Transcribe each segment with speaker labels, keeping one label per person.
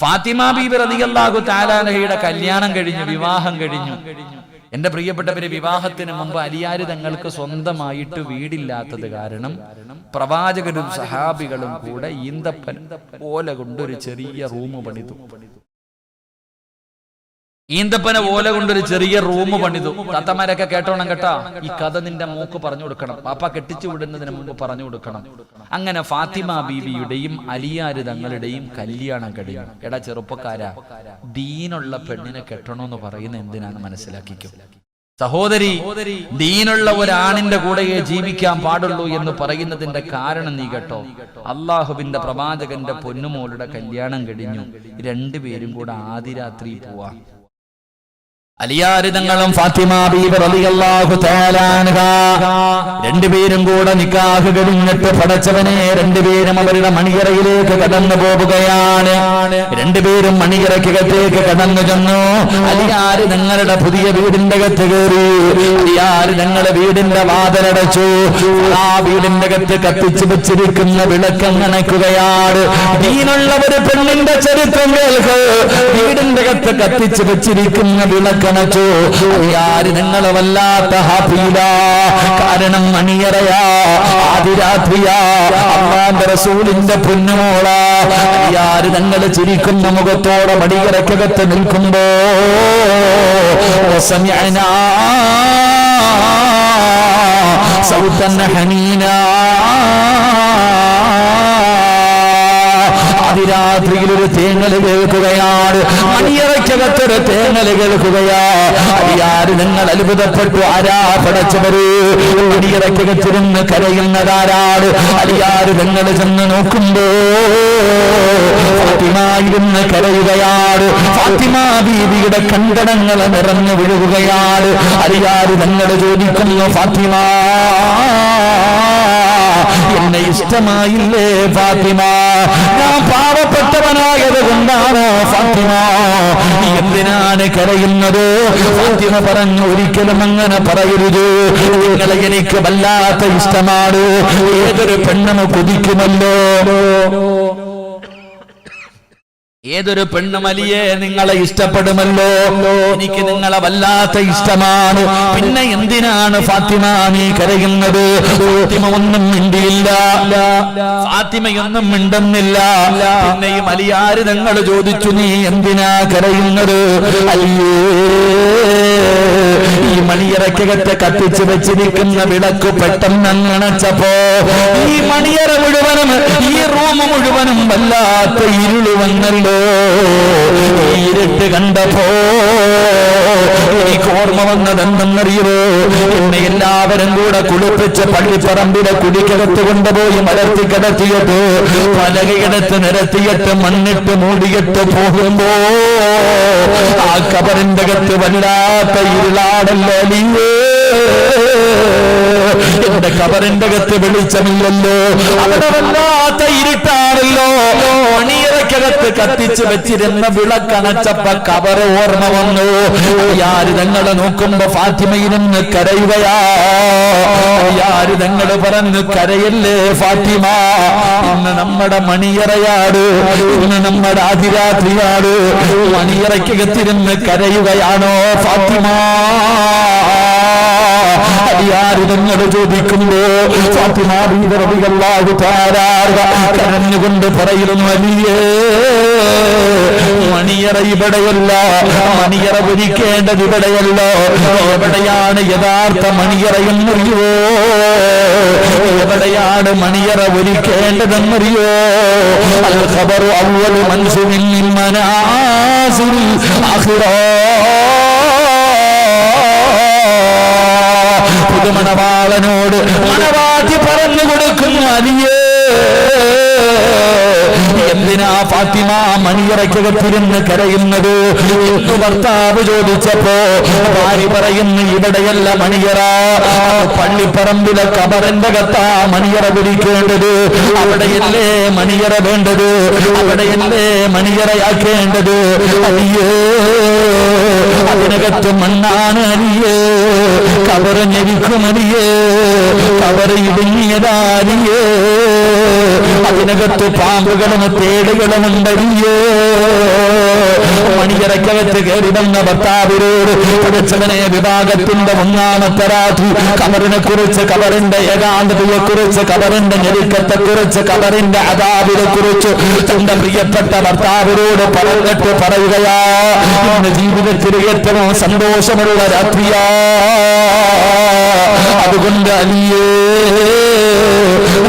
Speaker 1: ഫാത്തിമ ബീബി റതിയല്ലാഹു താലാനഹയുടെ കല്യാണം കഴിഞ്ഞു വിവാഹം കഴിഞ്ഞു. എന്റെ പ്രിയപ്പെട്ടവരെ വിവാഹത്തിന് മുമ്പ് അലിയാര് തങ്ങൾക്ക് സ്വന്തമായിട്ട് വീടില്ലാത്തത് കാരണം പ്രവാചകരും സഹാബികളും കൂടെ ഈന്തപ്പൻ പോലെ കൊണ്ട് ഒരു ചെറിയ റൂം പണിതു. ഈന്തപ്പന ഓല കൊണ്ടൊരു ചെറിയ റൂം പണിതു. താത്തമാരൊക്കെ കേട്ടോണം കേട്ടാ? ഈ കഥ നിന്റെ മൂക്ക് പറഞ്ഞു കൊടുക്കണം. പാപ്പ കെട്ടിച്ചു വിടുന്നതിന് മുമ്പ് പറഞ്ഞു കൊടുക്കണം. അങ്ങനെ ഫാത്തിമ ബീബിയുടെയും അലിയാര് തങ്ങളുടെയും കല്യാണം കഴിയും എടാ ചെറുപ്പക്കാര ദീനുള്ള പെണ്ണിനെ കെട്ടണമെന്ന് പറയുന്ന എന്തിനാണ് മനസ്സിലാക്കിക്കും. സഹോദരി ദീനുള്ള ഒരാണിന്റെ കൂടെയേ ജീവിക്കാൻ പാടുള്ളൂ എന്ന് പറയുന്നതിന്റെ കാരണം നീ കേട്ടോ. അള്ളാഹുവിന്റെ പ്രവാചകന്റെ പൊന്നുമോളുടെ കല്യാണം കഴിഞ്ഞു. രണ്ടുപേരും കൂടെ ആദിരാത്രി പോവാ. അലിയാരിതങ്ങളും ഫാത്തിമ ബീബി റളിയല്ലാഹു തആല അൻഹാ. രണ്ടുപേരും കൂടെ നിക്കാഹ് കഴിഞ്ഞിട്ട് പടച്ചവനെ രണ്ടുപേരും അവരുടെ മണിയറയിലേക്ക് കടന്നു പോവുകയാണ്. രണ്ടുപേരും മണിയറയ്ക്കകത്തേക്ക് കടന്നു ചെന്നു. അലിയാര് ഞങ്ങളുടെ പുതിയ വീടിന്റെ അകത്ത് കയറി. അലിയാര് ഞങ്ങളുടെ വീടിന്റെ വാതിലടച്ചു. ആ വീടിന്റെ അകത്ത് കത്തിച്ചു വെച്ചിരിക്കുന്ന വിളക്കം നനയ്ക്കുകയാണ്. ദീനുള്ള ഒരു പെണ്ണിന്റെ ചരിത്രം കേൾക്ക്. വീടിന്റെ അകത്ത് കത്തിച്ചു വെച്ചിരിക്കുന്ന വിളക്കണച്ചു ആര് നിങ്ങളെ വല്ലാത്ത ഹാപ്പിയില? കാരണം മണിയറയാ ആദിരാത്രിയാ അമ്മാന്റെ റസൂലിന്റെ പൊന്നുമോള. ആര് ഞങ്ങൾ ചിരിക്കുന്ന മുഖത്തോടെ മടിയറക്കകത്ത് നിൽക്കുമ്പോ സമയനാ. ഹനീന ഹനീനാ. അതിരാത്രിയിൽ ഒരു തേങ്ങൽ കേൾക്കുകയാണ്. മണിയറയ്ക്കകത്തൊരു തേങ്ങൽ കേൾക്കുകയാ. അടിയാര് നിങ്ങൾ അത്ഭുതപ്പെട്ടു. ആരാ പടച്ചവര്? മണിയറയ്ക്കകത്തിരുന്ന് കരയുന്നതാരാണ് അടിയാര് നിങ്ങൾ ചെന്ന് നോക്കുമ്പോ ഫാത്തിമായിരുന്ന് കരയുകയാണ്. ഫാത്തിമ ബീവിയുടെ കണ്ടടങ്ങൾ നിറഞ്ഞു വിഴുകുകയാണ്. അടിയാറ് നിങ്ങൾ ചോദിക്കുന്നു ഫാത്തിമ ഇഷ്ടമായില്ലേ ഫാത്തിമ? ഞാൻ പാവപ്പെട്ടവനായത് കൊണ്ടാണോ ഫാത്തിമ. എന്തിനാണ് കരയുന്നത്? ഫാത്തിമ പറഞ്ഞു ഒരിക്കലും അങ്ങനെ പറയരുത്. നിങ്ങളെ എനിക്ക് വല്ലാത്ത ഇഷ്ടമാണ്. ഏതൊരു പെണ്ണും കൊതിക്കുമല്ലോ. ഏതൊരു പെണ്ണുമലിയെ നിങ്ങളെ ഇഷ്ടപ്പെടുമല്ലോ? എനിക്ക് നിങ്ങളെ വല്ലാത്ത ഇഷ്ടമാണ്. പിന്നെ എന്തിനാണ് ഫാത്തിമ നീ കരയുന്നത്? ഫാത്തിമ ഒന്നും മിണ്ടിയില്ല. ഫാത്തിമയൊന്നും മിണ്ടുന്നില്ല. പിന്നെ ഈ അലിയാര് നിങ്ങൾ ചോദിച്ചു നീ എന്തിനാ കരയുന്നത്? അയ്യേ. ഈ മണിയറയ്ക്കകത്ത് കത്തിച്ചു വെച്ചിരിക്കുന്ന വിളക്ക് പെട്ടെന്ന് അണച്ചപ്പോ ഈ മണിയറ മുഴുവനും ഈ റൂം മുഴുവനും വല്ലാത്ത ഇരുൾ വന്നല്ലോ. ഇരുട്ട് കണ്ടപ്പോ എനിക്ക് ഓർമ്മ വന്നത് എന്തെന്നറിയുമോ എന്നെ എല്ലാവരും കൂടെ കുളിപ്പിച്ച് പള്ളിപ്പറമ്പിലെ കുടിക്കിടത്ത് കൊണ്ടുപോയി മലർത്തി കിടത്തിയിട്ട് പലകിടത്ത് നിരത്തിയിട്ട് മണ്ണിട്ട് മൂടിയിട്ട് പോകുമ്പോ ആ കബറിന്റെ അകത്ത് വല്ലാത്ത ഇരുളാടല്ലോ നീയേ. എന്റെ കബറിന്റെ അകത്ത് വെളിച്ചമില്ലല്ലോ. അവിടെ വല്ലാത്ത ഇരുട്ടാണല്ലോ. മണിയറക്കകത്ത് കത്തിച്ച് വെച്ചിരുന്ന വിളക്കണച്ചപ്പ കബറ് ഓർമ്മ വന്നു. യാര് തങ്ങളെ നോക്കുമ്പോ ഫാത്തിമയിരുന്ന് കരയുകയാ. യാര് തങ്ങൾ പറഞ്ഞു കരയല്ലേ ഫാത്തിമ? ഇന്ന് നമ്മുടെ മണിയറയാട് ഇന്ന് നമ്മുടെ അതിരാത്രിയാട്. മണിയറയ്ക്കകത്തിരുന്ന് കരയുകയാണോ ഫാത്തിമ? അടിയാര് നിങ്ങൾ ചോദിക്കുമ്പോ കരഞ്ഞുകൊണ്ട് പറയുന്നു അലിയേ മണിയറ ഇവിടെയല്ല മണിയറ ഒരിക്കേണ്ടത് ഇവിടെയല്ല. എവിടെയാണ് യഥാർത്ഥ മണിയറ എന്നറിയോ എവിടെയാണ് മണിയറ ഒരുക്കേണ്ടതെന്നറിയോ അൽ ഖബറു അവ്വലു മൻസുമിൻ മിൻ മനാസിൽ ആഖിറ പുതുമണവാളനോട് മണവാട്ടി പറഞ്ഞു കൊടുക്കുന്നു. അലിയേ എന്തിനാ ഫാത്തിമ മണിയറയ്ക്കകത്തിരുന്ന് കരയുന്നത്? ഭർത്താവ് ചോദിച്ചപ്പോ ഭാര്യ പറയുന്നു ഇവിടെയല്ല മണിയറ. പള്ളിപ്പറമ്പിലെ കബറിന്റെ കത്താ മണിയറ പിടിക്കേണ്ടത് അവിടെയല്ലേ മണിയറ വേണ്ടത്? അവിടെയല്ലേ മണിയറയാക്കേണ്ടത്? അയ്യേ അതിനകത്ത് മണ്ണാണ് അരിയേ കബറ് ഞെരിക്കുമരിയേ കബറ് ഇടുങ്ങിയതാരിയേ അതിനകത്ത് പാമ്പുകളും പേടുകളും ഉണ്ടരിയേ
Speaker 2: മണിയറക്കകത്ത് കയറി വന്ന ഭർത്താവിനോട് പഠിച്ചവനെ വിഭാഗത്തിന്റെ ഒന്നാമത്തെ രാത്രി കബറിനെ കുറിച്ച് കബറിന്റെ ഏകാന്തതയെ കുറിച്ച് കബറിന്റെ ഞെരുക്കത്തെ കുറിച്ച് കബറിന്റെ അതാവിനെ കുറിച്ച് തന്റെ പ്രിയപ്പെട്ട ഭർത്താവിനോട് പറഞ്ഞിട്ട് പറയുകയാ ജീവിതത്തിൽ ഏറ്റവും സന്തോഷമുള്ള രാത്രിയാ. അതുകൊണ്ട് അലിയേ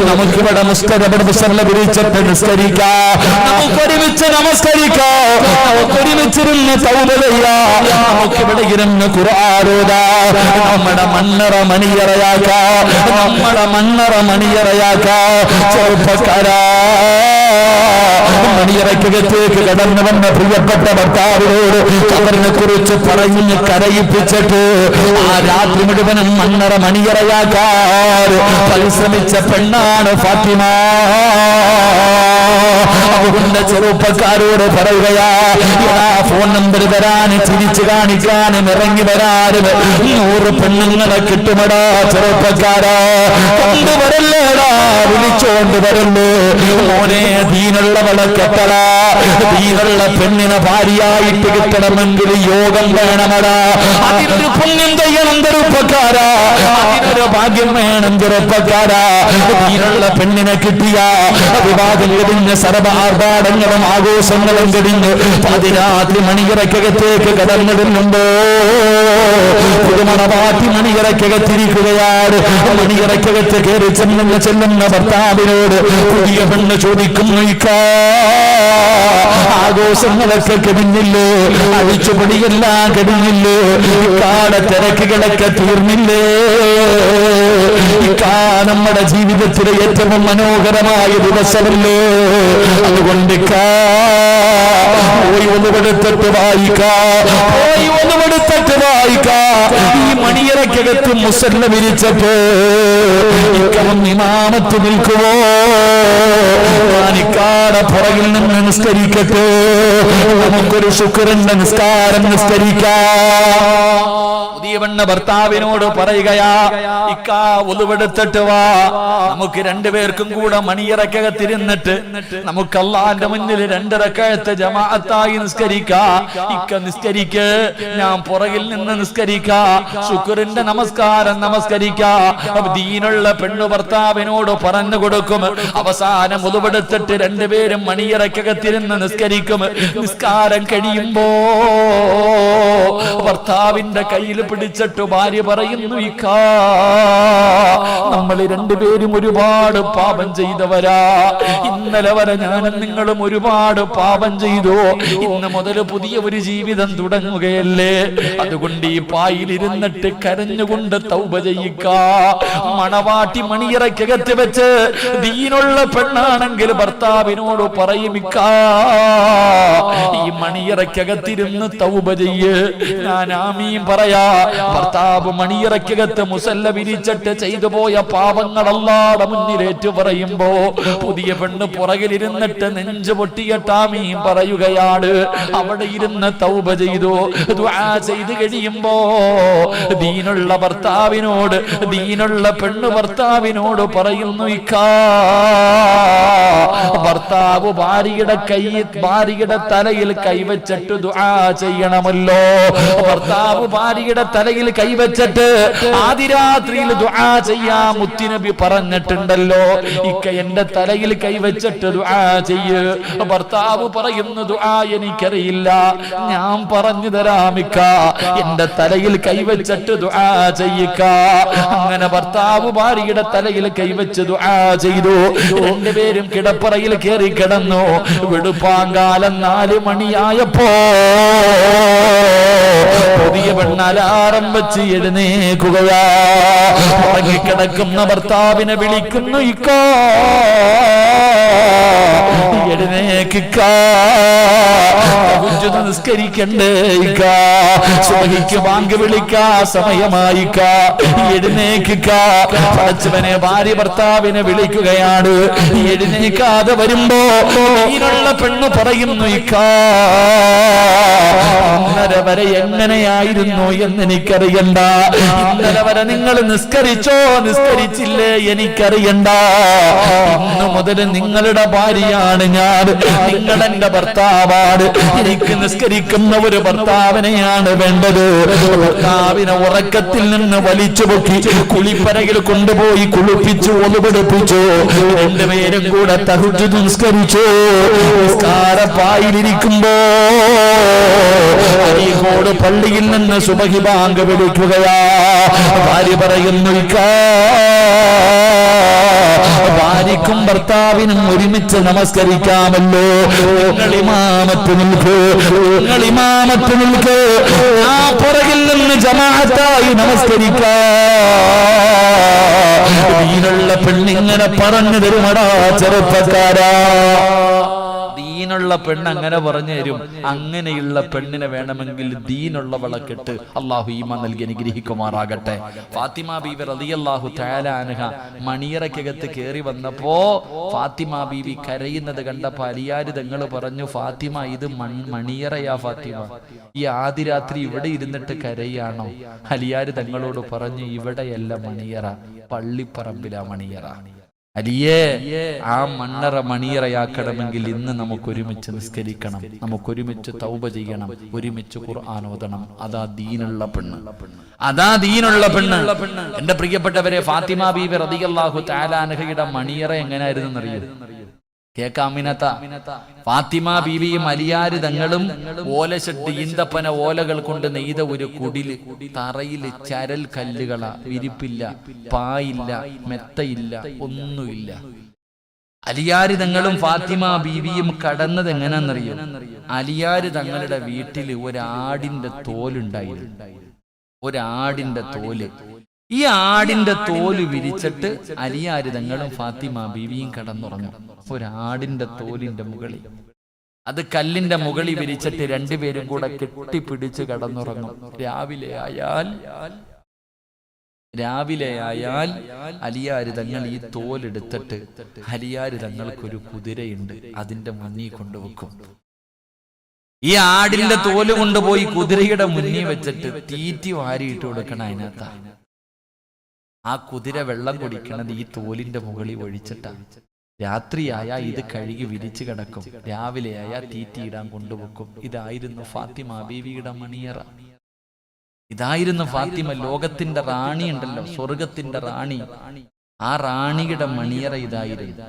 Speaker 2: നമുക്കിവിടെ മുസ്തരപടമുസല്ല വിരിച്ചിട്ട് നിസ്കരിക്കാം. നമുക്ക് ഒരുമിച്ച് നമസ്കരിക്കാം. ഒരുമിച്ചിരുന്ന് തൗബലയ്യ നമുക്കിവിടെ ഇരുന്ന് ഖുർആാരോദ നമ്മുടെ മണ്ണറ മണിയറയാക്ക. നമ്മുടെ മണ്ണറ മണിയറയാക്ക. ചെറുപ്പക്കാരാ. മണിയറയ്ക്കകത്തേക്ക് കടന്നു വന്ന പ്രിയപ്പെട്ട ഭർത്താവിനോട് കബറിനെ കുറിച്ച് പറഞ്ഞ് കരയിപ്പിച്ചിട്ട് ആ രാത്രി മുഴുവനും മണ്ണറ മണിയറയാക്കാർ പരിശ്രമിച്ച പെണ്ണാണ് ഫാത്തിമ. അവരുടെ ചെറുപ്പക്കാരോട് പറയുകയാ ഫോൺ നമ്പർ തരാന് ചിരിച്ചു കാണിക്കാനും ഇറങ്ങി വരാനും നൂറ് പെണ്ണുങ്ങളെ കിട്ടുമടാ ചെറുപ്പക്കാരാ. കൊണ്ടുവരല്ലേടാ വിളിച്ചോണ്ട് വരല്ലേ? മോനെ ദീനുള്ളവളെ ദീനുള്ള പെണ്ണിനെ ഭാര്യയായിട്ട് കിട്ടണമെങ്കിൽ യോഗം വേണമടാ. അതിനൊരു പുണ്യം ചെയ്യണം ചെറുപ്പക്കാരാ. അതിനൊരു ഭാഗ്യം വേണം ചെറുപ്പക്കാരാ. ദീനുള്ള പെണ്ണിനെ കിട്ടിയ. വിവാഹം കഴിഞ്ഞ് സർവ ആർഭാടങ്ങളും ആഘോഷങ്ങളും കഴിഞ്ഞ് പതിരാത്രി മണിയറക്കകത്തേക്ക് കടന്നിടുന്നുണ്ടോ. പുതുമണവാട്ടി മണികരക്കകത്തിരിക്കുകയാണ് മണിയറക്കകത്ത് കയറി ചെല്ലുന്ന ചെല്ലുന്ന ഭർത്താവിനോട് പുതിയ പെണ്ണ് ചോദിക്കുന്നു ഇക്കാ ആഘോഷങ്ങളൊക്കെ കഴിഞ്ഞില്ലേ അഴിച്ചുപടിയെല്ലാം കഴിഞ്ഞില്ലേ കാട തിരക്കുകളൊക്കെ തീർന്നില്ലേ? നമ്മുടെ ജീവിതത്തിലെ ഏറ്റവും മനോഹരമായ ദിവസമല്ലേ? അതുകൊണ്ട് പോയി ഒന്നുപെടുത്തിട്ട് വായിക്കാ പോയി ഒന്നുപെടുത്തിട്ട് വായിക്കാ. ഈ മണിയറക്കകത്ത് മുസല്ല വിരിച്ചപ്പോ ഇമാമത്ത് നിൽക്കുമോ ഞാനിക്കാടെ പുറകിൽ നിന്ന് നിസ്കരിക്കട്ടെ. നമുക്കൊരു ശുക്രന്റെ നിസ്കാരം നിസ്കരിക്കാം.
Speaker 1: പെണ്ണ് ഭർത്താവിനോട് പറയുകയാ ഇക്കാ ഒതുവെടുത്തിട്ട് വാ. നമുക്ക് രണ്ടുപേർക്കും കൂടെ മണിയറക്കകത്തിരുന്നിട്ട് നമുക്ക് അള്ളാന്റെ മുന്നിൽ രണ്ടിറക്കഴത്ത് ജമാഅത്തായി നിസ്കരിക്കാ. ഇക്ക നിസ്കരിക്ക് ഞാൻ പുറകിൽ നിന്ന് നിസ്കരിക്കാ. ശുക്രന്റെ നമസ്കാരം നമസ്കരിക്കാ. ദീനുള്ള പെണ്ണു ഭർത്താവിനോട് പറഞ്ഞു കൊടുക്കും. അവസാനം ഒതുവെടുത്തിട്ട് രണ്ടുപേരും മണിയറക്കകത്തിരുന്ന് നിസ്കരിക്കും. നിസ്കാരം കഴിയുമ്പോ ഭർത്താവിന്റെ കയ്യിൽ പിടിച്ചിട്ട് ഭാര്യ പറയുന്നു ഇക്കാ നമ്മൾ രണ്ടുപേരും ഒരുപാട് പാപം ചെയ്തവരാ. ഇന്നലെ വരെ ഞാനും നിങ്ങളും ഒരുപാട് പാപം ചെയ്തു. ഇന്ന് മുതൽ പുതിയ ഒരു ജീവിതം തുടങ്ങുകയല്ലേ. അതുകൊണ്ട് ഈ പായിലിരുന്നിട്ട് കരഞ്ഞുകൊണ്ട് തൗപ ചെയ്യിക്ക. മണവാട്ടി മണിയറയ്ക്കകത്ത് വെച്ച് ദീനുള്ള പെണ്ണാണെങ്കിൽ ഭർത്താവിനോട് പറയുമിക്ക ഈ മണിയറയ്ക്കകത്തിരുന്ന് തൗപ ചെയ്യ്. ഞാൻ ആമീം പറയാ. ഭർത്താവ് മണിയറയ്ക്കകത്ത് മുസല്ല വിരിച്ചിട്ട് ചെയ്തു പോയ പാപങ്ങളല്ലാടെ മുന്നിലേറ്റു പറയുമ്പോ പുതിയ പെണ്ണ് പുറകിലിരുന്നിട്ട് നെഞ്ചു പൊട്ടിയട്ടാമീൻ പറയുകയാണ്. അവിടെ ഇരുന്ന് തൗബ ചെയ്തു. ചെയ്ത് കഴിയുമ്പോ ദീനുള്ള ഭർത്താവിനോട് ദീനുള്ള പെണ്ണ് ഭർത്താവിനോട് പറയുന്നു ഇക്കാ ഭർത്താവ് ഭാര്യയുടെ കൈ ഭാര്യയുടെ തലയിൽ കൈവച്ചിട്ട് ദുആ ചെയ്യണമല്ലോ. ഭർത്താവ് ഭാര്യയുടെ തലയിൽ കൈവച്ചിട്ട് ആദിരാത്രിയിൽ ദുആ ചെയ്യാ മുത്തിനബി പറഞ്ഞിട്ടുണ്ടല്ലോ. ഇക്ക എന്റെ തലയിൽ കൈവച്ചിട്ട് ദുആ ചെയ്യ്. ഭർത്താവ് പറയുന്ന ദുആ എനിക്കറിയില്ല. ഞാൻ പറഞ്ഞു തരാമിക്ക എന്റെ തലയിൽ കൈവച്ചിട്ട് ദുആ ചെയ്യിക്ക അങ്ങനെ ഭർത്താവ് ഭാര്യയുടെ തലയിൽ കൈവച്ച് ദുആ ചെയ്തു. രണ്ടുപേരും കിടപ്പറയിൽ കയറി കിടന്നു. വെടുപ്പാങ്കാലം നാല് മണിയായപ്പോ പുതിയ പെണ്ണലാറം വെച്ച് എഴുന്നേക്കുകയാ ഉറങ്ങിക്കിടക്കുന്ന ഭർത്താവിനെ വിളിക്കുന്നു ഇക്കോ. എഴുന്നേക്കിക്ക നിസ്കരിക്കണ്ടേ. സുബഹിക്ക് ബാങ്ക് വിളിക്കാ. സമയമായിക്ക. എഴുന്നേക്കിക്ക പടച്ചവനെ ഭാര്യ ഭർത്താവിനെ വിളിക്കുകയാണ്. എഴുന്നേക്കാതെ വരുമ്പോ ഇതിനുള്ള പെണ്ണ് പറയുന്നു ഇക്ക.
Speaker 2: ഇന്നലെ വരെ എങ്ങനെയായിരുന്നു എന്ന് എനിക്കറിയണ്ട. ഇന്നലെ വരെ നിങ്ങൾ നിസ്കരിച്ചോ? നിസ്കരിച്ചില്ലേ? എനിക്കറിയണ്ട. ഇന്ന് മുതൽ നിങ്ങളുടെ ഭാര്യയാണ് ഞാൻ. നിങ്ങൾ എന്റെ ഭർത്താവാണ് എനിക്ക് നിസ്കരിക്കുന്ന ഒരു ഭർത്താവിനെയാണ് വേണ്ടത്. ഭർത്താവിനെ ഉറക്കത്തിൽ നിന്ന് വലിച്ചു പൊക്കി കുളിപ്പരകിൽ കൊണ്ടുപോയി കുളിപ്പിച്ചു ഒന്നുപിടിപ്പിച്ചു രണ്ടുപേരും കൂടെ തകുച്ചു നിസ്കരിച്ചു. നിസ്കാരപ്പായിലിരിക്കുമ്പോ അരീകോട് പള്ളിയിൽ നിന്ന് സുബഹി ബാങ്ക് വിളിക്കുകയാ. ഭാര്യ പറയുന്നു ഇക്കാ ഭാര്യക്കും ഭർത്താവിനും ഒരുമിച്ച് നമസ്കരിക്കാമല്ലോ. പുറകിൽ നിന്ന് ജമാഅത്തായി നമസ്കരിക്കാ. പെണ്ണിങ്ങനെ പറഞ്ഞു തരുമടാ ചെറുപ്പക്കാരാ.
Speaker 1: ദീനുള്ള പെണ്ണ് അങ്ങനെ പറഞ്ഞു തരും. അങ്ങനെയുള്ള പെണ്ണിനെ വേണമെങ്കിൽ ദീനുള്ളവളെ കെട്ട് അള്ളാഹു ഈമ നൽകി അനുഗ്രഹിക്കുമാറാകട്ടെ. ഫാത്തിമ ബീവി റളിയല്ലാഹു തആല അൻഹ മണിയറയ്ക്കകത്ത് കയറി വന്നപ്പോ ഫാത്തിമ ബീവി കരയുന്നത് കണ്ടപ്പോ അലിയാര് തങ്ങൾ പറഞ്ഞു ഫാത്തിമ ഇത് മണിയറയാ ഫാത്തിമ. ഈ ആദിരാത്രി ഇവിടെ ഇരുന്നിട്ട് കരയാണോ? അലിയാര് തങ്ങളോട് പറഞ്ഞു ഇവിടെയല്ല മണിയറ. പള്ളിപ്പറമ്പിലാ മണിയറ. അലിയേ ആ മണ്ണറ മണിയറയാക്കണമെങ്കിൽ ഇന്ന് നമുക്ക് ഒരുമിച്ച് നിസ്കരിക്കണം. നമുക്ക് ഒരുമിച്ച് തൗബ ചെയ്യണം. ഒരുമിച്ച് ഖുർആൻ ഓതണം. അതാ ദീനുള്ള പെണ്ണ്. അതാ ദീനുള്ള പെണ്ണ്. എന്റെ പ്രിയപ്പെട്ടവരെ ഫാത്തിമ ബീബി റതിയല്ലാഹു താലാനഹയുടെ മണിയറ എങ്ങനെയായിരുന്നു അറിയൂ കേക്കാമിനത്ത ഫാത്തിമ ബീവിയും അലിയാര് തങ്ങളും ഓലശെട്ട് ഈന്തപ്പന ഓലകൾ കൊണ്ട് നെയ്ത ഒരു കുടിൽ തറയിൽ ചരൽ കല്ലുകള വിരിപ്പില്ല പായില്ല മെത്തയില്ല ഒന്നുമില്ല. അലിയാര് തങ്ങളും ഫാത്തിമ ബീവിയും കടന്നത് എങ്ങനെയാണെന്നറിയോ അലിയാര് തങ്ങളുടെ വീട്ടിൽ ഒരാടിന്റെ തോലുണ്ടായിരുന്നു. ഒരാടിന്റെ തോൽ. ഈ ആടിന്റെ തോൽ വിരിച്ചിട്ട് അലിയാരിതങ്ങളും ഫാത്തിമ ബീവിയും കടന്നുറങ്ങും. ഒരാടിന്റെ തോലിന്റെ മുകളിൽ. അത് കല്ലിന്റെ മുകളിൽ വിരിച്ചിട്ട് രണ്ടുപേരും കൂടെ കെട്ടിപ്പിടിച്ച് കടന്നുറങ്ങും. രാവിലെ ആയാൽ രാവിലെ ആയാൽ അലിയാര് തങ്ങൾ ഈ തോലെടുത്തിട്ട് അലിയാര് തങ്ങൾക്കൊരു കുതിരയുണ്ട്. അതിന്റെ മുന്നിൽ കൊണ്ടുവെക്കും. ഈ ആടിന്റെ തോൽ കൊണ്ടുപോയി കുതിരയുടെ മുന്നിൽ വെച്ചിട്ട് തീറ്റി വാരിയിട്ട് കൊടുക്കണം അതിനകത്താ. ആ കുതിര വെള്ളം കുടിക്കണത് ഈ തോലിന്റെ മുകളിൽ ഒഴിച്ചിട്ടാണ് രാത്രിയായ ഇത് കഴുകി വിരിച്ചു കിടക്കും. രാവിലെയായ തീറ്റിയിടാൻ കൊണ്ടുവെക്കും. ഇതായിരുന്നു ഫാത്തിമ ബീവിയുടെ മണിയറ. ഇതായിരുന്നു ഫാത്തിമ ലോകത്തിന്റെ റാണി ഉണ്ടല്ലോ സ്വർഗത്തിന്റെ റാണി. ആ റാണിയുടെ മണിയറ ഇതായിരുന്നു.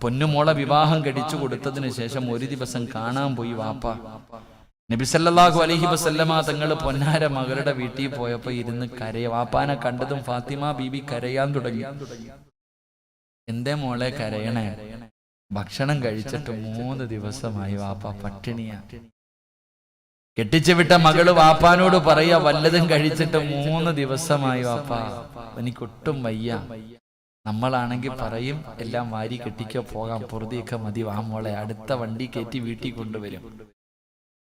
Speaker 1: പൊന്നുമോളെ വിവാഹം കഴിച്ചു കൊടുത്തതിന് ശേഷം ഒരു ദിവസം കാണാൻ പോയി വാപ്പ. നബിസല്ലാഹു അലഹി വസല്ലമ തങ്ങൾ പൊന്നാര മകളുടെ വീട്ടിൽ പോയപ്പോ ഇരുന്ന് കരയ. വാപ്പാനെ കണ്ടതും ഫാത്തിമ ബീബി കരയാൻ തുടങ്ങി. എന്തേ മോളെ കരയണേ? ഭക്ഷണം കഴിച്ചിട്ട് മൂന്ന് ദിവസമായി വാപ്പ പട്ടിണിയാ. കെട്ടിച്ചു വിട്ട മകൾ വാപ്പാനോട് പറയാ വല്ലതും കഴിച്ചിട്ട് മൂന്ന് ദിവസമായി വാപ്പ. എനിക്കൊട്ടും വയ്യ. നമ്മളാണെങ്കിൽ പറയും എല്ലാം വാരി കെട്ടിക്കോ പോകാം പൊറുതിയൊക്കെ മതി വാ മോളെ. അടുത്ത വണ്ടി കയറ്റി വീട്ടിൽ കൊണ്ടുവരും.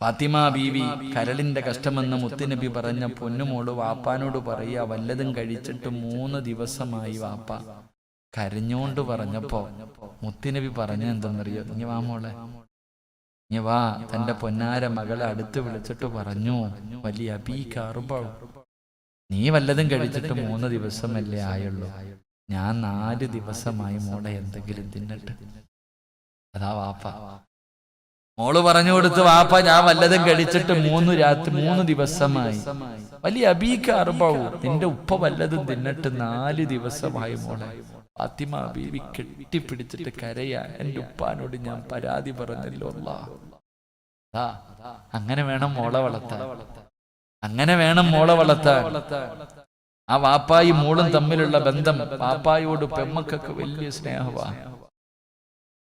Speaker 1: ഫാത്തിമ ബീവി കരളിന്റെ കഷ്ടമെന്ന് മുത്തുനബി പറഞ്ഞ പൊന്നുമോൾ വാപ്പാനോട് പറയുക വല്ലതും കഴിച്ചിട്ട് മൂന്ന് ദിവസമായി വാപ്പ. കരഞ്ഞോണ്ട് പറഞ്ഞപ്പോ മുത്തുനബി പറഞ്ഞ എന്തെന്നറിയോ? നീ വാ മോളെ. നീ വാ. തന്റെ പൊന്നാര മകളെ അടുത്ത് വിളിച്ചിട്ട് പറഞ്ഞു വലിയ അബീക്കാറുമ്പോൾ നീ വല്ലതും കഴിച്ചിട്ട് മൂന്ന് ദിവസമല്ലേ ആയുള്ളൂ. ഞാൻ നാല് ദിവസമായി മോളെ എന്തെങ്കിലും തിന്നിട്ട്. അതാ വാപ്പ. മോൾ പറഞ്ഞു കൊടുത്ത് വാപ്പ ഞാൻ വല്ലതും കഴിച്ചിട്ട് മൂന്ന് രാത്രി മൂന്ന് ദിവസമായി. വലിയ അബീക്ക് അബീക്കാറുമ്പോൾ നിന്റെ ഉപ്പ വല്ലതും തിന്നിട്ട് നാല് ദിവസമായി മോളെ. ഫാത്തിമ ബീവി കെട്ടിപ്പിടിച്ചിട്ട് കരയാ. എന്റെ ഉപ്പാനോട് ഞാൻ പരാതി പറഞ്ഞല്ലോ അല്ലാ അങ്ങനെ വേണം മോളെ വളർത്താൻ. അങ്ങനെ വേണം മോളെ വളർത്താൻ. ആ വാപ്പായും മോളും തമ്മിലുള്ള ബന്ധം വാപ്പായോട് പെമ്മക്കൊക്കെ വലിയ സ്നേഹവാ.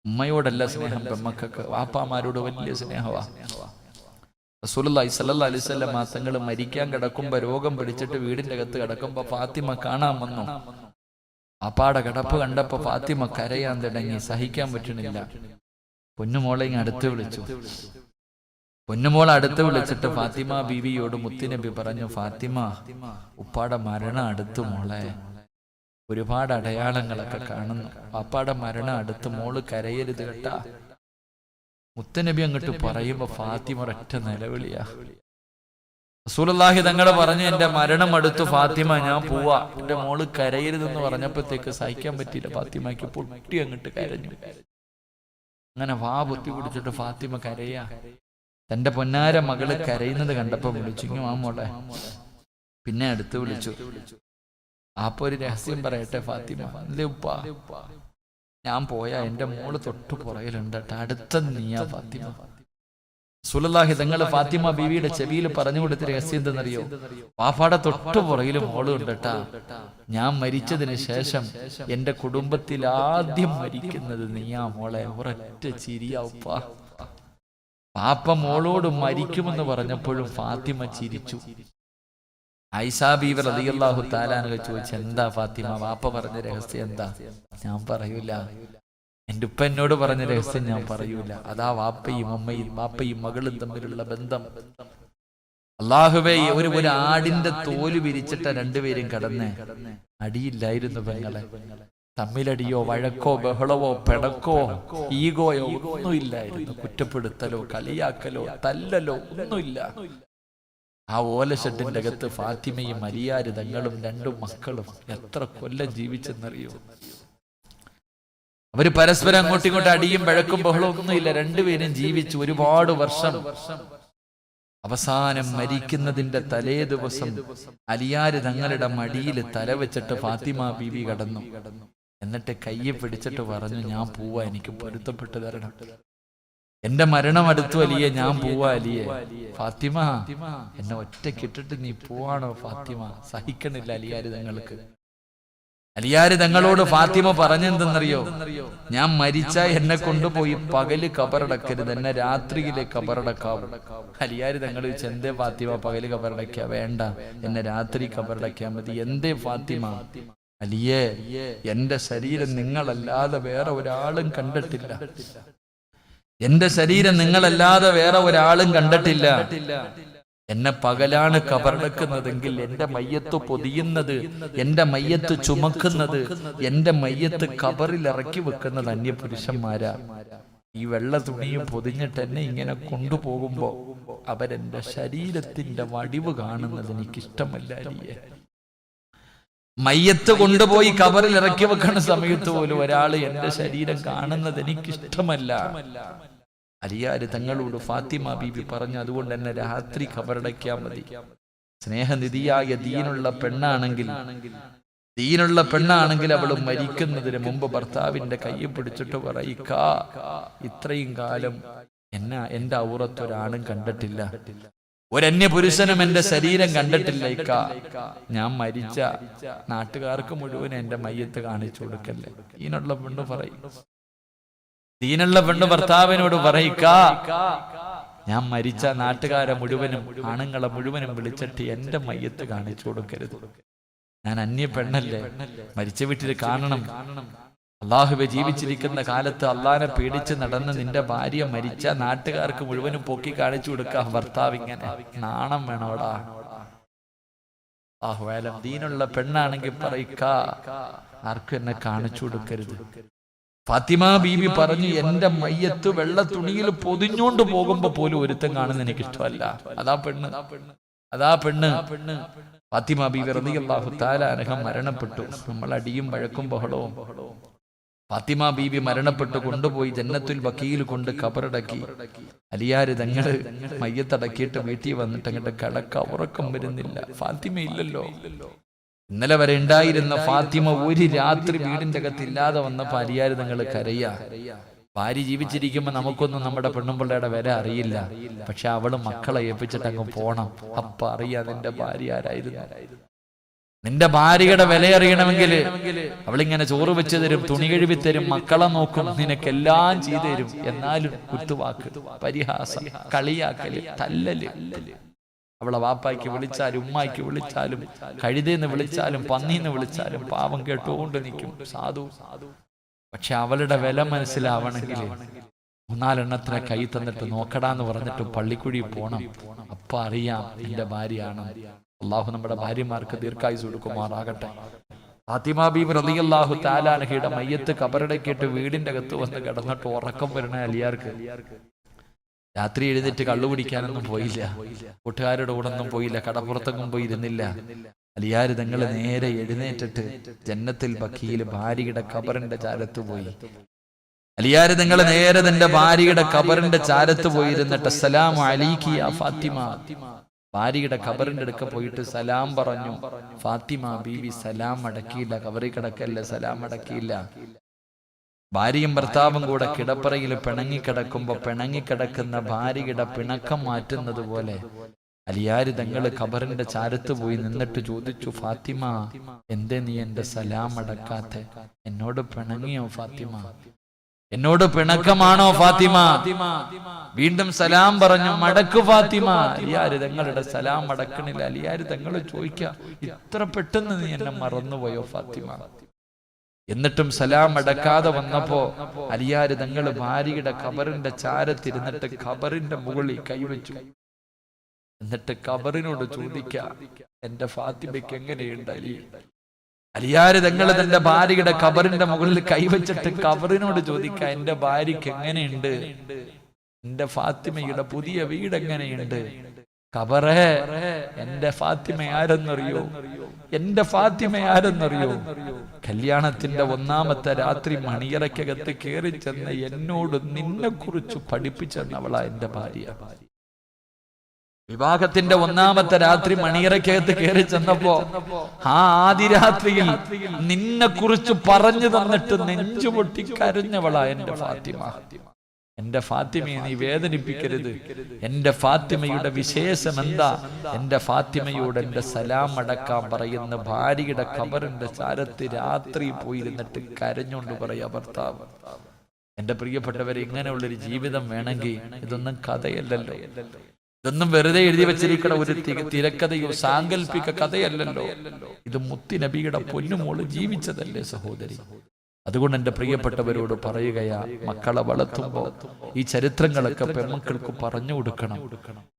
Speaker 1: ഉമ്മയോടല്ല സ്നേഹം പെമ്മക്കൊക്കെ വാപ്പാമാരോട് വലിയ സ്നേഹവാ. വസല്ലം മാസങ്ങൾ മരിക്കാൻ കിടക്കുമ്പോ രോഗം പിടിച്ചിട്ട് വീടിന്റെ അകത്ത് കിടക്കുമ്പോ ഫാത്തിമ കാണാൻ വന്നു. അപ്പാടെ കിടപ്പ് കണ്ടപ്പോ ഫാത്തിമ കരയാൻ തുടങ്ങി. സഹിക്കാൻ പറ്റണില്ല. പൊന്നുമോളെ ഇങ്ങ് അടുത്ത് വിളിച്ചു. പൊന്നുമോളെ അടുത്ത് വിളിച്ചിട്ട് ഫാത്തിമ ബീവിയോട് മുത്തുനബി പറഞ്ഞു ഫാത്തിമ ഉപ്പാടെ മരണം അടുത്ത് മോളെ. ഒരുപാട് അടയാളങ്ങളൊക്കെ കാണുന്നു. പാപ്പാടെ മരണം അടുത്ത് മോൾ കരയരുത് കേട്ടാ. മുത്തനബി അങ്ങോട്ട് പറയുമ്പോ ഫാത്തിമ ഒരൊറ്റ നിലവിളിയാ. റസൂലുള്ളാഹി തങ്ങളെ പറഞ്ഞു എന്റെ മരണം അടുത്ത് ഫാത്തിമ ഞാൻ പോവാ. എന്റെ മോൾ കരയരുതെന്ന് പറഞ്ഞപ്പോഴത്തേക്ക് സഹിക്കാൻ പറ്റിയില്ല ഫാത്തിമയ്ക്ക്. പൊട്ടി അങ്ങോട്ട് കരഞ്ഞു. അങ്ങനെ വാ പൊത്തി പിടിച്ചിട്ട് ഫാത്തിമ കരയാ. തന്റെ പൊന്നാര മകൾ കരയുന്നത് കണ്ടപ്പോ വിളിച്ചു. ആ മോളെ. പിന്നെ അടുത്ത് വിളിച്ചു. അപ്പൊ ഒരു രഹസ്യം പറയട്ടെ ഫാത്തിമ. ഉപ്പാ ഞാൻ പോയാ എന്റെ മോൾ തൊട്ടു പുറകിലുണ്ട്. അടുത്ത നീയാ ഫാത്തിമ. സുലല്ലാഹി തങ്ങൾ ഫാത്തിമ ബീവിയുടെ ചെവിയിൽ പറഞ്ഞു കൊടുത്ത രഹസ്യം എന്തെന്നറിയോ? വാഫാടെ തൊട്ടു പുറകിൽ മോൾ ഉണ്ടട്ടാ ഞാൻ മരിച്ചതിന് ശേഷം എന്റെ കുടുംബത്തിൽ ആദ്യം മരിക്കുന്നത് നീയാ മോളെ. ഒരൊറ്റ ചിരിയാ ഉപ്പ. പാപ്പ മോളോട് മരിക്കുമെന്ന് പറഞ്ഞപ്പോഴും ഫാത്തിമ ചിരിച്ചു. ഐസാ ബീവർ റളിയല്ലാഹു താലാനൊക്കെ ചോദിച്ചു എന്താ ഫാത്തിമ? വാപ്പ പറഞ്ഞ രഹസ്യം എന്താ? ഞാൻ പറയൂല. എന്റെ ഉപ്പ എന്നോട് പറഞ്ഞ രഹസ്യം ഞാൻ പറയൂല. അതാ വാപ്പയും അമ്മയും വാപ്പയും മകളും തമ്മിലുള്ള ബന്ധം. അള്ളാഹുബേ ഒരു ഒരു ആടിന്റെ തോൽ വിരിച്ചിട്ട രണ്ടുപേരും കടന്ന്. അടിയില്ലായിരുന്നു പെങ്ങളെ. തമ്മിലടിയോ വഴക്കോ ബഹളവോ പെടക്കോ ഈഗോയോ ഒന്നുമില്ലായിരുന്നു. കുറ്റപ്പെടുത്തലോ കളിയാക്കലോ തല്ലലോ ഒന്നുമില്ല. ആ ഓലഷെഡിന്റെ അകത്ത് ഫാത്തിമയും അലിയാര് തങ്ങളും രണ്ടും മക്കളും എത്ര കൊല്ലം ജീവിച്ചെന്നറിയോ? അവർ പരസ്പരം അങ്ങോട്ടും ഇങ്ങോട്ടും അടിയും വഴക്കും ബഹളവും ഒന്നുമില്ല. രണ്ടുപേരും ജീവിച്ചു ഒരുപാട് വർഷം. അവസാനം മരിക്കുന്നതിന്റെ തലേ ദിവസം അലിയാര് തങ്ങളുടെ മടിയിൽ തല വെച്ചിട്ട് ഫാത്തിമ ബീവി കടന്നു. എന്നിട്ട് കയ്യെ പിടിച്ചിട്ട് പറഞ്ഞു ഞാൻ പോവാ എനിക്ക് പൊരുത്തപ്പെട്ട് തരണം. എന്റെ മരണം അടുത്തു അലിയെ ഞാൻ പോവാ അലിയെ. ഫാത്തിമ എന്നെ ഒറ്റക്കിട്ടിട്ട് നീ പോവാണോ ഫാത്തിമ? സഹിക്കണില്ല അലിയാര് തങ്ങൾക്ക്. അലിയാര് തങ്ങളോട് ഫാത്തിമ പറഞ്ഞെന്തെന്നറിയോ? ഞാൻ മരിച്ച എന്നെ കൊണ്ടുപോയി പകൽ കബറടക്കരുത്. എന്നെ രാത്രിയിലെ കബറടക്കാവും. അലിയാര് തങ്ങൾ ചോദിച്ചു എന്തേ ഫാത്തിമ പകൽ കബറടക്ക വേണ്ട. എന്നെ രാത്രി കബറടക്കാ മതി. എന്തേ ഫാത്തിമ? അലിയേ എന്റെ ശരീരം നിങ്ങളല്ലാതെ വേറെ ഒരാളും കണ്ടിട്ടില്ല. എന്റെ ശരീരം നിങ്ങളല്ലാതെ വേറെ ഒരാളും കണ്ടിട്ടില്ല. എന്നെ പകലാണ് കബറെടുക്കുന്നതെങ്കിൽ എന്റെ മയ്യത്ത് പൊതിയുന്നത് എന്റെ മയ്യത്ത് ചുമക്കുന്നത് എന്റെ മയ്യത്ത് കബറിൽ ഇറക്കി വെക്കുന്നത് അന്യപുരുഷന്മാരാ. ഈ വെള്ള തുണിയും പൊതിഞ്ഞിട്ട് എന്നെ ഇങ്ങനെ കൊണ്ടുപോകുമ്പോ അവരെന്റെ ശരീരത്തിന്റെ വടിവ് കാണുന്നത് എനിക്ക് ഇഷ്ടമല്ല അലിയെ മയ്യത്ത് കൊണ്ടുപോയി കബറിൽ ഇറക്കി വെക്കുന്ന സമയത്ത് പോലും ഒരാൾ എന്റെ ശരീരം കാണുന്നത് എനിക്ക് ഇഷ്ടമല്ല അലിയാര് തങ്ങളോട് ഫാത്തിമ ബീബി പറഞ്ഞു അതുകൊണ്ട് എന്നെ രാത്രി കബറടയ്ക്കാൻ മതി. സ്നേഹനിധിയായ ദീനുള്ള പെണ്ണാണെങ്കിൽ ദീനുള്ള പെണ്ണാണെങ്കിൽ അവൾ മരിക്കുന്നതിന് മുമ്പ് ഭർത്താവിന്റെ കൈ പിടിച്ചിട്ട് പറയിക്ക. ഇത്രയും കാലം എന്നാ എന്റെ ഔറത്തൊരാണും കണ്ടിട്ടില്ല. ഒരന്യ പുരുഷനും എന്റെ ശരീരം കണ്ടിട്ടില്ല ഇക്ക ഞാൻ മരിച്ച നാട്ടുകാർക്ക് മുഴുവൻ എന്റെ മയ്യത്ത് കാണിച്ചു കൊടുക്കല്ലേ? ഇതിനുള്ള പെണ്ണ് പറയും. ദീനുള്ള പെണ്ണ് ഭർത്താവിനോട് പറയിക്ക? ഞാൻ മരിച്ച നാട്ടുകാരെ മുഴുവനും ആണുങ്ങളെ മുഴുവനും വിളിച്ചിട്ട് എന്റെ മയ്യത്ത് കാണിച്ചു കൊടുക്കരുത്. ഞാൻ അന്യ പെണ്ണല്ലേ മരിച്ച വീട്ടിൽ കാണണം. അള്ളാഹുബെ ജീവിച്ചിരിക്കുന്ന കാലത്ത് അള്ളാഹിനെ പേടിച്ച് നടന്ന് നിന്റെ ഭാര്യ മരിച്ച നാട്ടുകാർക്ക് മുഴുവനും പൊക്കി കാണിച്ചു കൊടുക്കാം ഭർത്താവ് ഇങ്ങനെ നാണം വേണോടാ. ആഹ്വാലം ദീനുള്ള പെണ്ണാണെങ്കിൽ പറയിക്ക. ആർക്കും എന്നെ കാണിച്ചു കൊടുക്കരുത്. ഫാത്തിമ ബീബി പറഞ്ഞു എന്റെ മയ്യത്ത് വെള്ള തുണിയിൽ പൊതിഞ്ഞോണ്ട് പോകുമ്പോ പോലും ഒരുത്തം കാണുന്ന എനിക്ക് ഇഷ്ടമല്ല അതാ പെണ്ണ്. അതാ പെണ്ണ്. പെണ്ണ്. ഫാത്തിമ ബീബി റളിയല്ലാഹു തആല അനഹം മരണപ്പെട്ടു. നമ്മൾ അടിയും വഴക്കും ബഹളവും. ബഹളവും. ഫാത്തിമ ബീബി മരണപ്പെട്ട് കൊണ്ടുപോയി ജന്നത്തുൽ ബക്കീൽ കൊണ്ട് കബറടക്കി. അലിയാര് തങ്ങൾ മയ്യത്തടക്കിയിട്ട് വീട്ടിൽ വന്നിട്ട് അങ്ങോട്ട് കടക്ക. ഉറക്കം വരുന്നില്ല. ഫാത്തിമ ഇല്ലല്ലോ. ഇന്നലെ വരെ ഉണ്ടായിരുന്ന ഫാത്തിമ ഒരു രാത്രി വീടിന്റെ അകത്ത് ഇല്ലാതെ വന്നപ്പോ അലിയാര് തങ്ങൾ കരയ. ഭാര്യ ജീവിച്ചിരിക്കുമ്പോ നമുക്കൊന്നും നമ്മുടെ പെണ്ണുമ്പിള്ളയുടെ വില അറിയില്ല. പക്ഷെ അവൾ മക്കളെ ഏൽപ്പിച്ചിട്ട് അങ്ങ് പോണം. അപ്പ അറിയാ നിന്റെ ഭാര്യ ആരായിരുന്നു. നിന്റെ ഭാര്യയുടെ വില അറിയണമെങ്കിൽ അവളിങ്ങനെ ചോറ് വെച്ച് തരും തുണി കഴുകി തരും മക്കളെ നോക്കും നിനക്കെല്ലാം ചെയ്തു തരും. എന്നാലും കുത്തുവാക്ക് പരിഹാസം കളിയാക്കൽ തല്ലല്. അവളെ വാപ്പായ്ക്ക് വിളിച്ചാലും ഉമ്മായ്ക്ക് വിളിച്ചാലും കഴുതെന്ന് വിളിച്ചാലും പന്നീന്ന് വിളിച്ചാലും പാവം കേട്ടുകൊണ്ട് നിൽക്കും സാധു. പക്ഷെ അവളുടെ വില മനസ്സിലാവണമെങ്കിൽ മൂന്നാലെണ്ണത്തിനെ കൈ തന്നിട്ട് നോക്കടാന്ന് പറഞ്ഞിട്ട് പള്ളിക്കുഴി പോണം. അപ്പ അറിയാം എന്റെ ഭാര്യയാണ്. അള്ളാഹു നമ്മുടെ ഭാര്യമാർക്ക് ദീർഘായുസ് കൊടുക്കുമാറാകട്ടെ. ഫാത്തിമാബീബ് അള്ളാഹു താലാനഹയുടെ മയ്യത്ത് കബറടക്കിയിട്ട് വീടിന്റെ അകത്ത് വന്ന് കിടന്നിട്ട് ഉറക്കം വരണ അലിയാർക്ക്. രാത്രി എഴുന്നേറ്റ് കള്ളു പിടിക്കാനൊന്നും പോയില്ല. കൂട്ടുകാരുടെ കൂടെ ഒന്നും പോയില്ല. കടപ്പുറത്തൊന്നും പോയിരുന്നില്ല. അലിയാർ നിങ്ങൾ നേരെ എഴുന്നേറ്റിട്ട് ജന്നത്തിൽ ബക്കിയിൽ ഭാര്യയുടെ കബറിന്റെ ചാരത്ത് പോയി. അലിയാർ നിങ്ങൾ നേരെ തന്റെ ഭാര്യയുടെ കബറിന്റെ ചാരത്ത് പോയിരുന്നിട്ട് സലാം അലീഖിയ ഫാത്തിമ. ഭാര്യയുടെ ഖബറിന്റെ അടുക്ക പോയിട്ട് സലാം പറഞ്ഞു. ഫാത്തിമ ബീവി സലാം അടക്കിയില്ല ഖബറി കിടക്കല്ല സലാം അടക്കിയില്ല. ഭാര്യയും ഭർത്താവും കൂടെ കിടപ്പറയിൽ പിണങ്ങിക്കിടക്കുമ്പോ പിണങ്ങിക്കിടക്കുന്ന ഭാര്യയുടെ പിണക്കം മാറ്റുന്നത് പോലെ. അലിയാരി തങ്ങൾ ഖബറിന്റെ ചാരത്ത് പോയി നിന്നിട്ട് ചോദിച്ചു ഫാത്തിമ എന്തേ നീ എന്റെ സലാം അടക്കാത്ത? എന്നോട് പിണങ്ങിയോ ഫാത്തിമ? എന്നോട് പിണക്കമാണോ ഫാത്തിമ? വീണ്ടും സലാം പറഞ്ഞു മടക്കു ഫാത്തിമ. അലിയാര് തങ്ങളുടെ സലാം മടക്കണില്ല. അലിയാര് തങ്ങൾ ചോദിക്ക ഇത്ര പെട്ടെന്ന് നീ എന്നെ മറന്നുപോയോ ഫാത്തിമ? എന്നിട്ടും സലാം അടക്കാതെ വന്നപ്പോ അലിയാര് തങ്ങൾ ഭാര്യയുടെ ഖബറിന്റെ ചാരത്തിരുന്നിട്ട് ഖബറിന്റെ മുകളിൽ കൈവച്ചു എന്നിട്ട് ഖബറിനോട് ചോദിക്ക എന്റെ ഫാത്തിമയ്ക്ക് എങ്ങനെയുണ്ട് അലി? അലിയാര് തങ്ങൾ തന്റെ ഭാര്യയുടെ കബറിന്റെ മുകളിൽ കൈവച്ചിട്ട് കബറിനോട് ചോദിക്ക എന്റെ ഭാര്യക്ക് എങ്ങനെയുണ്ട്? എന്റെ ഫാത്തിമയുടെ പുതിയ വീട് എങ്ങനെയുണ്ട്? കബറേ എന്റെ ഫാത്തിമ ആരെന്നറിയോ? എന്റെ ഫാത്തിമ ആരെന്നറിയോ? കല്യാണത്തിന്റെ ഒന്നാമത്തെ രാത്രി മണിയറയ്ക്കകത്ത് കയറി ചെന്ന് എന്നോട് നിന്നെ കുറിച്ച് പഠിപ്പിച്ചെന്നവളാ എന്റെ ഭാര്യ. ഭാര്യ. വിവാഹത്തിന്റെ ഒന്നാമത്തെ രാത്രി മണിയറക്കകത്ത് കയറി ചെന്നപ്പോ ആ ആദ്യ രാത്രിയിൽ നിന്നെ കുറിച്ച് പറഞ്ഞു തന്നിട്ട് നെഞ്ചുപൊട്ടി കരഞ്ഞവളാ എന്റെ ഫാത്തിമ. എന്റെ ഫാത്തിമയെ നീ വേദനിപ്പിക്കരുത്. എന്റെ ഫാത്തിമയുടെ വിശേഷം എന്താ എന്റെ ഫാത്തിമയോട് എന്റെ സലാം അടക്കാൻ പറയുന്ന ഭാര്യയുടെ ഖബറിന്റെ ചാരത്ത് രാത്രി പോയിരുന്നിട്ട് കരഞ്ഞുകൊണ്ട് പറയാ ഭർത്താവ് എന്റെ പ്രിയപ്പെട്ടവരെ ഇങ്ങനെയുള്ളൊരു ജീവിതം വേണമെങ്കിൽ ഇതൊന്നും കഥയല്ലല്ലോ. ഇതൊന്നും വെറുതെ എഴുതി വെച്ചിരിക്കണ ഒരു തിരക്കഥയോ സാങ്കല്പിക കഥയല്ലല്ലോ. ഇത് മുത്തി നബിയുടെ പൊന്നുമോൾ ജീവിച്ചതല്ലേ സഹോദരി? അതുകൊണ്ട് എന്റെ പ്രിയപ്പെട്ടവരോട് പറയുകയാ മക്കളെ വളർത്തുമ്പോ ഈ ചരിത്രങ്ങളൊക്കെ പെൺമക്കൾക്ക് പറഞ്ഞു കൊടുക്കണം.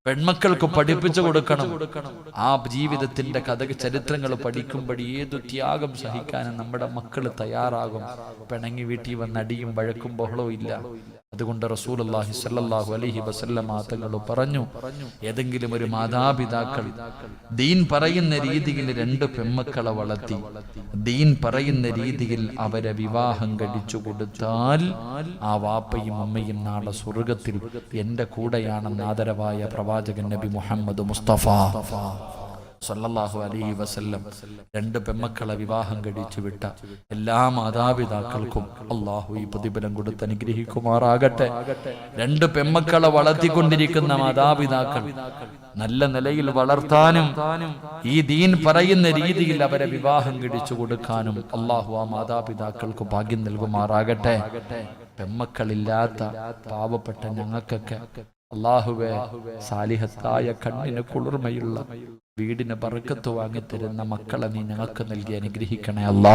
Speaker 1: പെൺമക്കൾക്ക് പഠിപ്പിച്ചു കൊടുക്കണം. ആ ജീവിതത്തിന്റെ കഥ ചരിത്രങ്ങൾ പഠിക്കുമ്പോൾ ഏതു ത്യാഗം സഹിക്കാനും നമ്മുടെ മക്കൾ തയ്യാറാകും. പിണങ്ങി വീട്ടിൽ വന്ന് അടിയും വഴക്കും ബഹളവും ഇല്ല. അതുകൊണ്ട് റസൂലുള്ളാഹി സ്വല്ലല്ലാഹു അലൈഹി വസല്ലമ തങ്ങൾ പറഞ്ഞു ഏതെങ്കിലും ഒരു മാതാപിതാക്കൾ ദീൻ പറയുന്ന രീതിയിൽ രണ്ട് പെമ്മക്കളെ വളർത്തി ദീൻ പറയുന്ന രീതിയിൽ അവരെ വിവാഹം കഴിച്ചു കൊടുത്താൽ ആ വാപ്പയും അമ്മയും നാളെ സ്വർഗത്തിൽ എന്റെ കൂടെയാണെന്ന് ആദരവായ പ്രവാചകൻ നബി മുഹമ്മദ് മുസ്തഫ. സല്ലല്ലാഹു അലൈഹി വസല്ലം. രണ്ട് പെമ്മക്കളെ വിവാഹം കഴിച്ചു വിട്ട എല്ലാ മാതാപിതാക്കൾക്കും അള്ളാഹു ഈ പ്രതിഫലം കൊടുത്ത് അനുഗ്രഹിക്കുമാറാകട്ടെ. രണ്ട് പെമ്മക്കളെ വളർത്തിക്കൊണ്ടിരിക്കുന്ന മാതാപിതാക്കൾ നല്ല നിലയിൽ വളർത്താനും ഈ ദീൻ പറയുന്ന രീതിയിൽ അവരെ വിവാഹം കഴിച്ചു കൊടുക്കാനും അള്ളാഹു ആ മാതാപിതാക്കൾക്ക് ഭാഗ്യം നൽകുമാറാകട്ടെ. പെമ്മക്കളില്ലാത്ത പാവപ്പെട്ട ഞങ്ങൾക്കൊക്കെ അള്ളാഹുവെ സാലിഹത്തായ കണ്ണിന് കുളിർമയുള്ള വീടിന് പറക്കത്ത് വാങ്ങിത്തരുന്ന മക്കളെ നീ ഞങ്ങൾക്ക് നൽകി അനുഗ്രഹിക്കണേ അല്ലാ